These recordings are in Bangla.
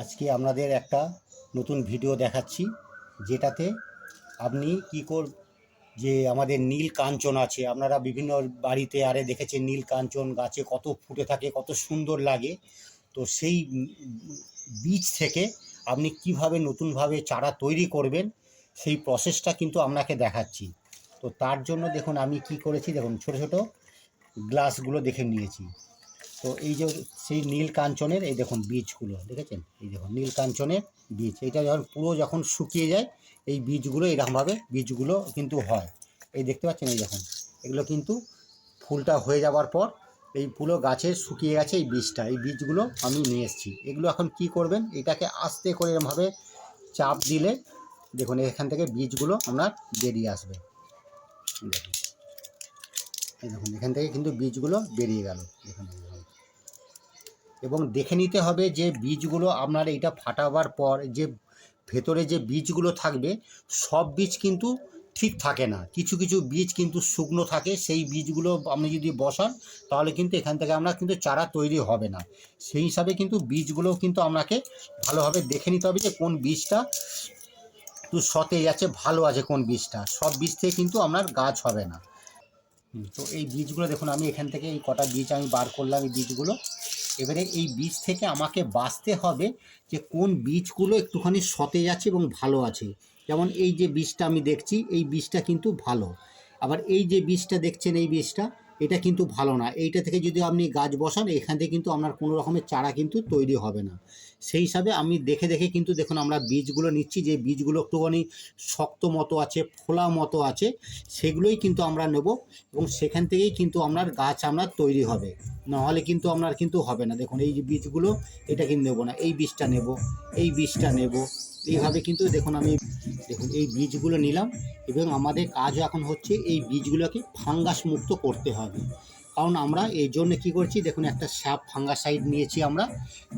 আজকে আপনাদের একটা নতুন ভিডিও দেখাচ্ছি, যেটাতে আপনি কি কর, যে আমাদের নীল কাঞ্চন আছে, আপনারা বিভিন্ন বাড়িতে আরে দেখেছেন নীল কাঞ্চন গাছে কত ফুটে থাকে, কত সুন্দর লাগে। তো সেই বীজ থেকে আপনি কীভাবে নতুনভাবে চারা তৈরি করবেন, সেই প্রসেসটা কিন্তু আপনাকে দেখাচ্ছি। তো তার জন্য দেখুন আমি কি করেছি, দেখুন ছোট ছোট গ্লাসগুলো দেখে নিয়েছি। তো এই যে সেই নীল কাঞ্চনের, এই দেখুন বীজগুলো, দেখেছেন? এই দেখুন নীল কাঞ্চনের বীজ। এটা যখন পুরো যখন শুকিয়ে যায়, এই বীজগুলো এরকমভাবে, বীজগুলো কিন্তু হয়। এই দেখতে পাচ্ছেন, এই দেখুন। এগুলো কিন্তু ফুলটা হয়ে যাওয়ার পর, এই পুরো গাছে শুকিয়ে গেছে এই বীজটা। এই বীজগুলো আমি নিয়ে এসেছি। এগুলো এখন কি করবেন? এটাকে আস্তে করে এরমভাবে চাপ দিলে, দেখুন, এখান থেকে বীজগুলো আপনার বেরিয়ে আসবে। দেখুন। এই দেখুন, এখান থেকে কিন্তু বীজগুলো বেরিয়ে গেল। এইভাবে। এবং দেখে নিতে হবে যে বীজগুলো আপনার এইটা ফাটাবার পর যে ভেতরে যে বীজগুলো থাকবে, সব বীজ কিন্তু ঠিক থাকে না। কিছু কিছু বীজ কিন্তু শুকনো থাকে, সেই বীজগুলো আপনি যদি বসান, তাহলে কিন্তু এখান থেকে আমরা কিন্তু চারা তৈরি হবে না। সেই হিসাবে কিন্তু বীজগুলোও কিন্তু আপনাকে ভালোভাবে দেখে নিতে হবে যে কোন বীজটা একটু সতেজ আছে, ভালো আছে কোন বীজটা। সব বীজ থেকে কিন্তু আপনার গাছ হবে না। তো এই বীজগুলো দেখুন, আমি এখান থেকে এই কটা বীজ আমি বার করলাম, এই বীজগুলো। এবারে এই বীজ থেকে আমাকে বাঁচতে হবে যে কোন বীজগুলো একটুখানি সতেজ আছে এবং ভালো আছে। যেমন এই যে বীজটা আমি দেখছি, এই বীজটা কিন্তু ভালো। আবার এই যে বীজটা দেখছেন, এই বীজটা এটা কিন্তু ভালো না। এইটা থেকে যদি আপনি গাছ বসান, এখান থেকে কিন্তু আপনার কোনো রকমের চারা কিন্তু তৈরি হবে না। সেই হিসাবে আমি দেখে দেখে কিন্তু দেখুন আমরা বীজগুলো নিচ্ছি, যে বীজগুলো একটুখানি শক্ত মতো আছে, ফোলা মতো আছে, সেগুলোই কিন্তু আমরা নেব এবং সেখান থেকেই কিন্তু আপনার গাছ আপনার তৈরি হবে। নাহলে কিন্তু আপনার কিন্তু হবে না। দেখুন, এই যে বীজগুলো, এটা কিন্তু নেব না। এই বীজটা নেব, এই বীজটা নেব। এইভাবে কিন্তু দেখুন, আমি দেখুন, এই বীজগুলো নিলাম এবং আমাদের কাজ এখন হচ্ছে এই বীজগুলোকে ফাঙ্গাস মুক্ত করতে হবে। কারণ আমরা এই জন্য কী করছি, দেখুন, একটা স্যাপ ফাঙ্গাসাইড নিয়েছি আমরা,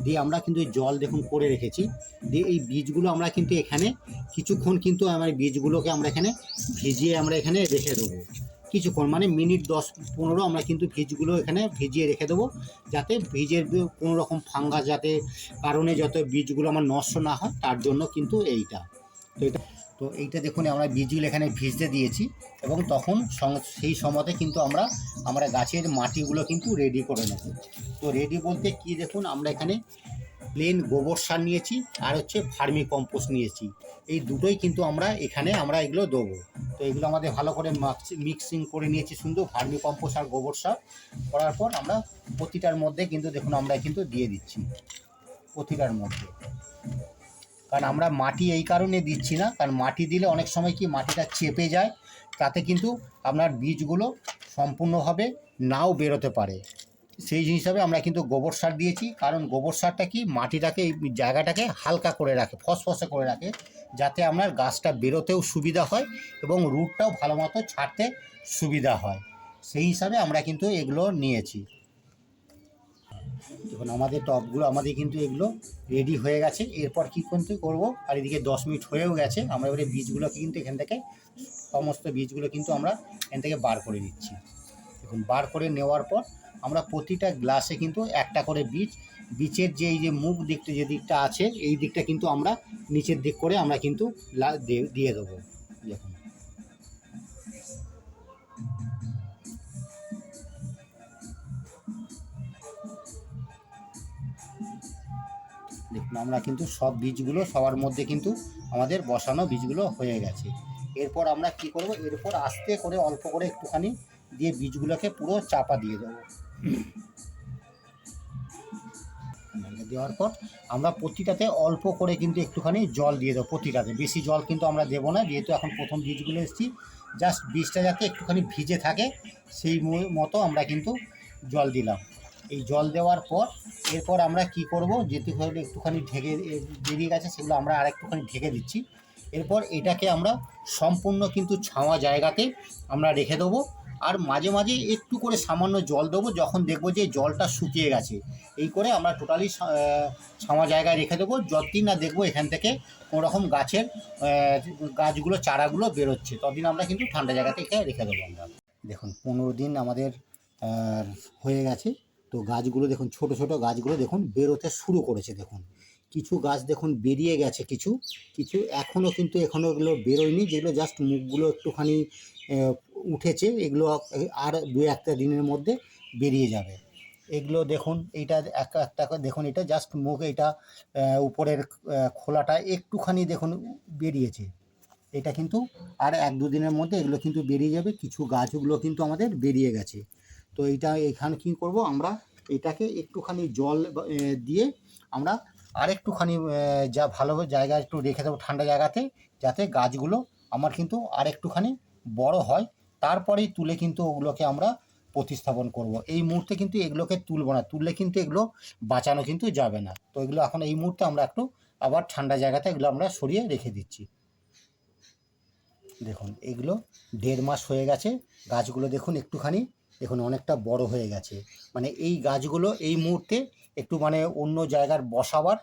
দিয়ে আমরা কিন্তু জল দেখুন করে রেখেছি। দিয়ে এই বীজগুলো আমরা কিন্তু এখানে কিছুক্ষণ কিন্তু আমার বীজগুলোকে আমরা এখানে ভিজিয়ে আমরা এখানে রেখে দেবো। কিছুক্ষণ মানে মিনিট দশ, পনেরো আমরা কিন্তু বীজগুলো এখানে ভিজিয়ে রেখে দেবো, যাতে বীজের কোনো রকম ফাঙ্গাস, যাতে কারণে যত বীজগুলো আমার নষ্ট না হয়, তার জন্য কিন্তু এইটা। তো এটা তো এইটা দেখুন, আমরা বীজগুলো এখানে ভিজতে দিয়েছি, এবং তখন সেই সময়তে কিন্তু আমরা আমরা গাছের মাটিগুলো কিন্তু রেডি করে নেব। তো রেডি বলতে কি দেখুন, আমরা এখানে প্লেন গোবর সার নিয়েছি আর হচ্ছে ফার্মি কম্পোস্ট নিয়েছি। এই দুটোই কিন্তু আমরা এখানে আমরা এগুলো দেবো। তো এগুলো আমাদের ভালো করে মিক্সিং করে নিয়েছি সুন্দর ফার্মি কম্পোস্ট আর গোবর সার। করার পর আমরা প্রতিটার মধ্যে কিন্তু দেখুন আমরা কিন্তু দিয়ে দিচ্ছি। প্রতিটার মধ্যে। কারণ আমরা মাটি এই কারণে দিচ্ছি না, কারণ মাটি দিলে অনেক সময় কি মাটিটা চেপে যায়, তাতে কিন্তু আপনার বীজগুলো সম্পূর্ণভাবে নাও বেরোতে পারে। সেই হিসাবে আমরা কিন্তু গোবর সার দিয়েছি। কারণ গোবর সারটা কি? মাটিটাকে, জায়গাটাকে হালকা করে রাখে, ফসফসে করে রাখে, যাতে আপনার গাছটা বেরোতেও সুবিধা হয় এবং রুটটাও ভালো মতো ছাড়তে সুবিধা হয়। সেই হিসাবে আমরা কিন্তু এগুলো নিয়েছি। দেখুন, আমাদের টপগুলো, আমাদের কিন্তু এগুলো রেডি হয়ে গেছে। এরপর কী কিন্তু করব? আর এদিকে দশ মিনিট হয়েও গেছে। আমরা এবারে বীজগুলোকে কিন্তু এখান থেকে, সমস্ত বীজগুলো কিন্তু আমরা এখান থেকে বার করে নিচ্ছি। দেখুন, বার করে নেওয়ার পর আমরা প্রতিটা গ্লাসে কিন্তু একটা করে বীজ, বীজের যে এই যে মুখ দিকটা, যে দিকটা আছে, এই দিকটা কিন্তু আমরা নিচের দিক করে আমরা কিন্তু দিয়ে দেবো। দেখুন। দেখুন, আমরা কিন্তু সব বীজগুলো, সবার মধ্যে কিন্তু আমাদের বসানো বীজগুলো হয়ে গেছে। এরপর আমরা কি করব? এরপর আস্তে করে অল্প করে একটুখানি দিয়ে বীজগুলোকে পুরো চাপা দিয়ে দেবো। দেওয়ার পর আমরা প্রতিটাতে অল্প করে কিন্তু একটুখানি জল দিয়ে দেবো প্রতিটাতে বেশি জল কিন্তু আমরা দেবো না, যেহেতু এখন প্রথম বীজগুলো এসেছি। জাস্ট বীজটা যাতে একটুখানি ভিজে থাকে, সেই মতো আমরা কিন্তু জল দিলাম। এই জল দেওয়ার পর এরপর আমরা কি করব, যেহেতু একটুখানি ঢেকে বেরিয়ে গেছে, সেগুলো আমরা আর একটুখানি ঢেকে দিচ্ছি। এরপর এটাকে আমরা সম্পূর্ণ কিন্তু ছাওয়া জায়গাতে আমরা রেখে দেবো। আর মাঝে মাঝে একটু করে সামান্য জল দেবো, যখন দেখব যে জলটা শুকিয়ে গেছে। এই করে আমরা টোটালি ছাওয়া জায়গায় রেখে দেবো। যতদিন না দেখব এখান থেকে কোনো রকম গাছের গাছগুলো, চারাগুলো বেরোচ্ছে, ততদিন আমরা কিন্তু ঠান্ডা জায়গাতে এখানে রেখে দেবো আমরা। দেখুন, পনেরো দিন আমাদের হয়ে গেছে। তো গাছগুলো দেখুন, ছোট ছোট গাছগুলো দেখুন, বেরোতে শুরু করেছে দেখুন। কিছু গাছ দেখুন, বেরিয়ে গেছে কিছু কিছু এখনও কিন্তু এখনও এগুলো বেরোয়নি। যেগুলো জাস্ট মুখগুলো একটুখানি উঠেছে, এগুলো আর দু একটা দিনের মধ্যে বেরিয়ে যাবে। এগুলো দেখুন, এইটা এক একটা দেখুন এটা জাস্ট মুখ এটা উপরের খোলাটা একটুখানি দেখুন বেরিয়েছে। এটা কিন্তু আর এক দু দিনের মধ্যে এগুলো কিন্তু বেরিয়ে যাবে, কিছু গাছগুলো কিন্তু আমাদের বেরিয়ে গেছে। তো এইটা এখানে কী করব আমরা, এটাকে একটুখানি জল দিয়ে আমরা আর একটুখানি যা ভালো জায়গা একটু রেখে দেবো ঠান্ডা জায়গাতে, যাতে গাছগুলো আমার কিন্তু আর একটুখানি বড় হয়। তারপরেই তুলে কিন্তু ওগুলোকে আমরা প্রতিস্থাপন করব। এই মুহূর্তে কিন্তু এগুলোকে তুলব না। তুললে কিন্তু এগুলো বাঁচানো কিন্তু যাবে না। তো এগুলো এখন এই মুহূর্তে আমরা একটু আবার ঠান্ডা জায়গাতে এগুলো আমরা সরিয়ে রেখে দিচ্ছি। দেখুন, এগুলো দেড় মাস হয়ে গেছে। গাছগুলো দেখুন একটুখানি, দেখুন অনেকটা বড় হয়ে গেছে। মানে এই গাছগুলো এই মুহূর্তে একটু মানে অন্য জায়গার বসাবার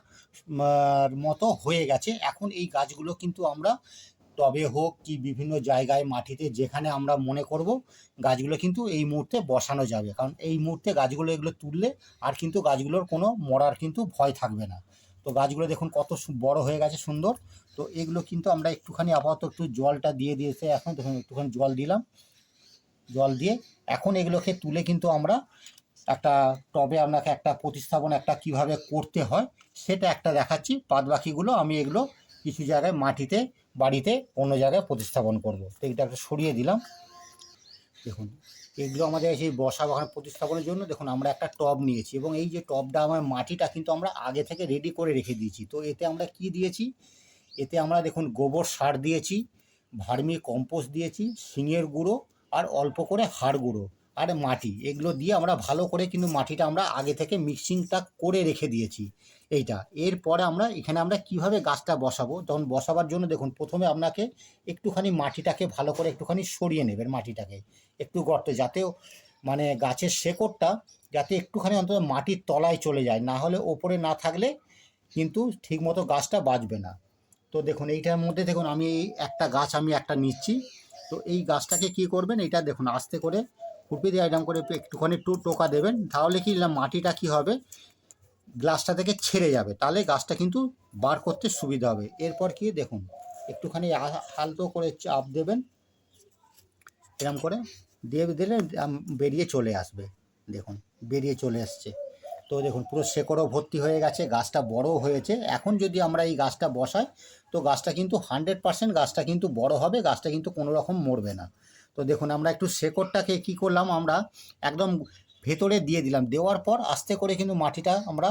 মতো হয়ে গেছে। এখন এই গাছগুলো কিন্তু আমরা টবে হোক কি বিভিন্ন জায়গায়, মাটিতে যেখানে আমরা মনে করব, গাছগুলো কিন্তু এই মুহূর্তে বসানো যাবে। কারণ এই মুহূর্তে গাছগুলো এগুলো তুললে আর কিন্তু গাছগুলোর কোনো মরার কিন্তু ভয় থাকবে না। তো গাছগুলো দেখুন কত বড় হয়ে গেছে, সুন্দর। তো এগুলো কিন্তু আমরা একটুখানি আপাতত একটু জলটা দিয়ে দিয়েছে এখন। দেখুন, একটুখানি জল দিলাম। জল দিয়ে এখন এগুলোকে তুলে কিন্তু আমরা একটা টবে আপনাকে একটা প্রতিস্থাপন, একটা কীভাবে করতে হয়, সেটা একটা দেখাচ্ছি। বাদ বাকিগুলো আমি এগুলো কিছু জায়গায় মাটিতে বাড়িতে অন্য জায়গায় প্রতিস্থাপন করব। তো একটা সরিয়ে দিলাম। দেখুন, এগুলো আমাদের সেই বসা বাগান প্রতিস্থাপনের জন্য দেখুন, আমরা একটা টব নিয়েছি এবং এই যে টবটা আমার মাটিটা কিন্তু আমরা আগে থেকে রেডি করে রেখে দিয়েছি। তো এতে আমরা কি দিয়েছি? এতে আমরা দেখুন, গোবর সার দিয়েছি, ভার্মি কম্পোস্ট দিয়েছি, শিঙের গুঁড়ো আর অল্প করে হাড় গুঁড়ো। আর মাটি, এগুলো দিয়ে আমরা ভালো করে কিন্তু মাটিটা আমরা আগে থেকে মিক্সিংটা করে রেখে দিয়েছি এইটা। এরপরে আমরা, এখানে আমরা কীভাবে গাছটা বসাবো? তখন বসাবার জন্য দেখুন, প্রথমে আপনাকে একটুখানি মাটিটাকে ভালো করে একটুখানি সরিয়ে নেবেন মাটিটাকে। একটু গর্তে যাতে মানে গাছের শেকড়টা যাতে একটুখানি অন্তত মাটির তলায় চলে যায়, না হলে ওপরে না থাকলে কিন্তু ঠিকমতো গাছটা বাঁচবে না। তো দেখুন, এইটার মধ্যে দেখুন, আমি একটা গাছ আমি একটা নিচ্ছি। তো এই গাছটাকে কি করবেন এটা দেখুন, আস্তে করে খুপি দিয়ে আইটাম করে একটুখানি একটু টোকা দেবেন, তাহলে কি মাটিটা কি হবে? গ্লাসটা থেকে ছেড়ে যাবে, তাহলে গাছটা কিন্তু বার করতে সুবিধা হবে। এরপর কি দেখুন, একটুখানি হালতো করে চাপ দেবেন, এরম করে দিয়ে দিলে বেরিয়ে চলে আসবে। দেখুন, বেরিয়ে চলে আসছে। তো দেখুন, পুরো শেকড়ও ভর্তি হয়ে গেছে, গাছটা বড়ও হয়েছে। এখন যদি আমরা এই গাছটা বসাই, তো গাছটা কিন্তু হান্ড্রেড পার্সেন্ট গাছটা কিন্তু বড় হবে, গাছটা কিন্তু কোনো রকম মরবে না। তো দেখুন, আমরা একটু শেকড়টাকে কি করলাম, আমরা একদম ভেতরে দিয়ে দিলাম। দেওয়ার পর আস্তে করে কিন্তু মাটিটা আমরা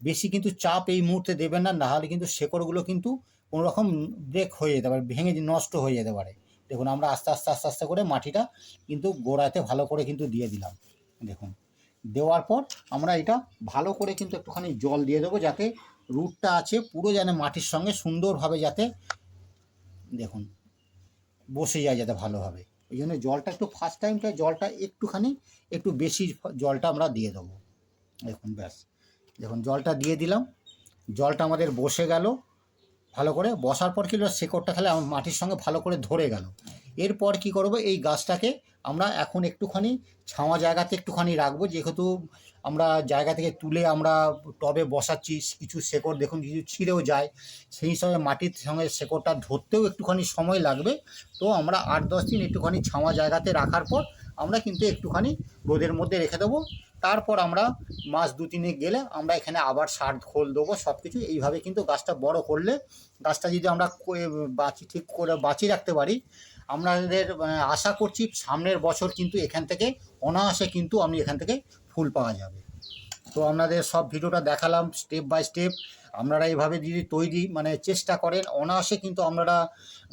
বেশি কিন্তু চাপ এই মুহূর্তে দেবেন না, নাহলে কিন্তু শেকড়গুলো কিন্তু কোনো রকম ব্রেক হয়ে যেতে পারে, ভেঙে নষ্ট হয়ে যেতে পারে। দেখুন, আমরা আস্তে আস্তে আস্তে আস্তে করে মাটিটা কিন্তু গোড়াতে ভালো করে কিন্তু দিয়ে দিলাম। দেখুন, দেওয়ার পর আমরা এটা ভালো করে কিন্তু একটুখানি জল দিয়ে দেবো, যাতে রুটটা আছে পুরো যেন মাটির সঙ্গে সুন্দরভাবে যাতে, দেখুন, বসে যায় যাতে ভালোভাবে। ওই জন্য জলটা একটু ফার্স্ট টাইমটা জলটা একটুখানি, একটু বেশি জলটা আমরা দিয়ে দেবো। দেখুন ব্যাস। দেখুন জলটা দিয়ে দিলাম। জলটা আমাদের বসে গেল। ভালো করে বসার পর কি হলো, শেকড়টা তাহলে আমার মাটির সঙ্গে ভালো করে ধরে গেল। এরপর কি করব, এই গাছটাকে আমরা এখন একটুখানি ছাওয়া জায়গাতে একটুখানি রাখব। যেহেতু আমরা জায়গা থেকে তুলে আমরা টবে বসাচ্ছি, কিছু শেকড় দেখুন, কিছু ছিঁড়েও যায়। সেই হিসাবে মাটির সঙ্গে শেকড়টা ধরতেও একটুখানি সময় লাগবে। তো আমরা আট দশ দিন একটুখানি ছাওয়া জায়গাতে রাখার পর আমরা কিন্তু একটুখানি রোদের মধ্যে রেখে দেবো। তারপর আমরা মাস দু তিনে গেলে আমরা এখানে আবার সার খোল দেবো সব কিছু এইভাবে কিন্তু গাছটা বড় করলে গাছটা যদি আমরা বাঁচি, ঠিক করে বাঁচিয়ে রাখতে পারি আমাদের আশা করছি সামনের বছর কিন্তু এখান থেকে অনায়াসে কিন্তু আমি এখান থেকে ফুল পাওয়া যাবে। তো আপনাদের সব ভিডিওটা দেখালাম স্টেপ বাই স্টেপ। আপনারা এইভাবে যদি তৈরি মানে চেষ্টা করেন, অনায়াসে কিন্তু আপনারা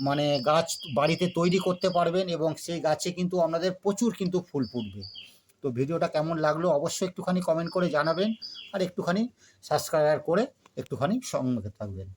মানে গাছ বাড়িতে তৈরি করতে পারবেন এবং সেই গাছে কিন্তু আপনাদের প্রচুর কিন্তু ফুল ফুটবে। তো ভিডিওটা কেমন লাগল অবশ্যই একটুখানি কমেন্ট করে জানাবেন আর একটুখানি সাবস্ক্রাইব করে একটুখানি সঙ্গে থাকবেন।